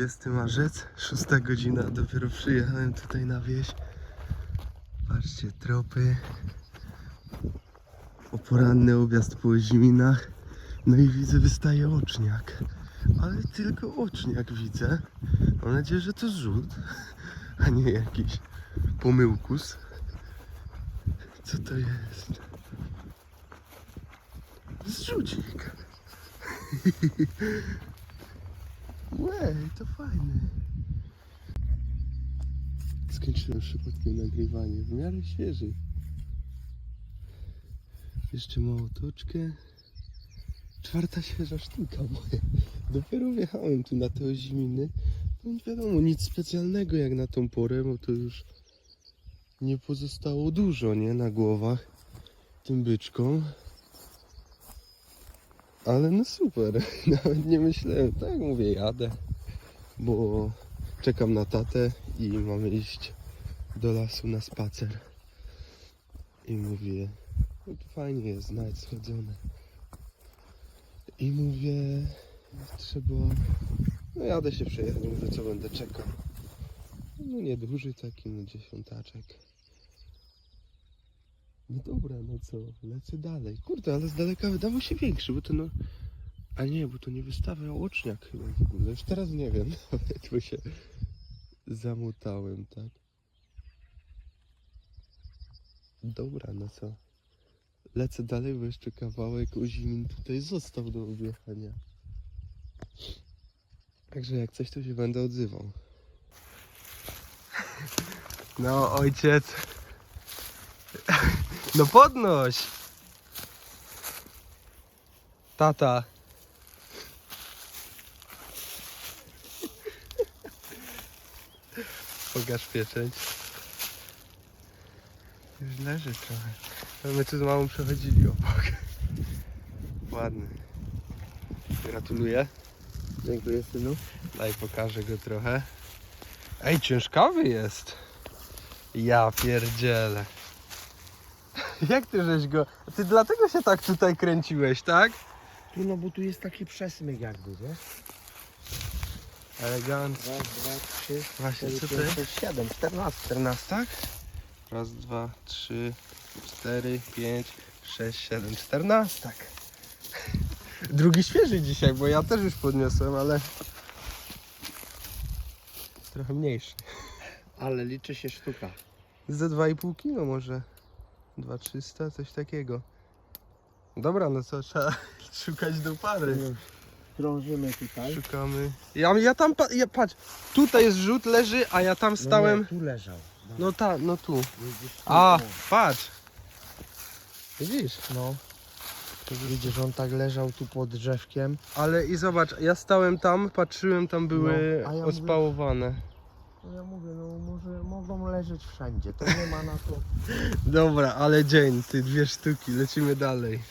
20 marzec, 6 godzina, dopiero przyjechałem tutaj na wieś. Patrzcie, tropy. O poranny objazd po Oziminach. No i widzę, wystaje oczniak. Ale tylko oczniak widzę. Mam nadzieję, że to zrzut, a nie jakiś pomyłkus. Co to jest? Zrzucik. Łej, to fajne. Skończyłem przypadkiem nagrywanie. W miarę świeży. Jeszcze małą toczkę. Czwarta świeża sztuka moja. Dopiero wjechałem tu na te oziminy. No nie wiadomo, nic specjalnego jak na tą porę, bo to już nie pozostało dużo, nie? Na głowach tym byczkom. Ale no super, nawet nie myślałem, tak mówię, jadę, bo czekam na tatę i mamy iść do lasu na spacer. I mówię, no fajnie jest, znać schodzone. I mówię, trzeba, no jadę się przejechać, mówię co będę czekał. No nieduży taki, no dziesiątaczek. No dobra, no co, lecę dalej. Kurde, ale z daleka wydawał się większy, bo to no... A nie, bo to nie wystawiał oczniak chyba w ogóle. Już teraz nie wiem nawet, bo się zamutałem, tak. Dobra, no co. Lecę dalej, bo jeszcze kawałek Ozimin tutaj został do objechania. Także jak coś, to się będę odzywał. No, ojciec. No podnoś! Tata. Pokaż pieczęć. Już leży trochę. Ale My tu z mamą przechodzili obok. Ładny. Gratuluję. Dziękuję synu. Daj pokażę go trochę. Ej, ciężkawy jest. Ja pierdzielę. Jak ty żeś go... Ty dlatego się tak tutaj kręciłeś, tak? Tu no bo tu jest taki przesmyk jakby, wiesz? Elegancko. Raz, dwa, trzy, Właśnie, cztery, co pięć, ty? sześć, siedem, czternaście. 14, tak? Raz, dwa, trzy, cztery, pięć, sześć, siedem, czternastak. Drugi świeży dzisiaj, bo ja też już podniosłem, ale trochę mniejszy. Ale liczy się sztuka. Ze 2,5 kg może. 2300, coś takiego. Dobra, no co, trzeba szukać do pary. Krążymy tutaj. Szukamy. Ja, ja tam, pa, ja, patrz, tutaj jest rzut, leży, a ja tam No stałem. tu leżał. No. No ta, no tu. A, no. patrz. Widzisz? no. Widzisz, on tak leżał tu pod drzewkiem. Ale i zobacz, ja stałem tam, patrzyłem, tam były No, a ja ospałowane. No ja mówię, no może mogą leżeć wszędzie. To nie ma na to. Dobra, ale dzień, ty dwie sztuki, lecimy dalej.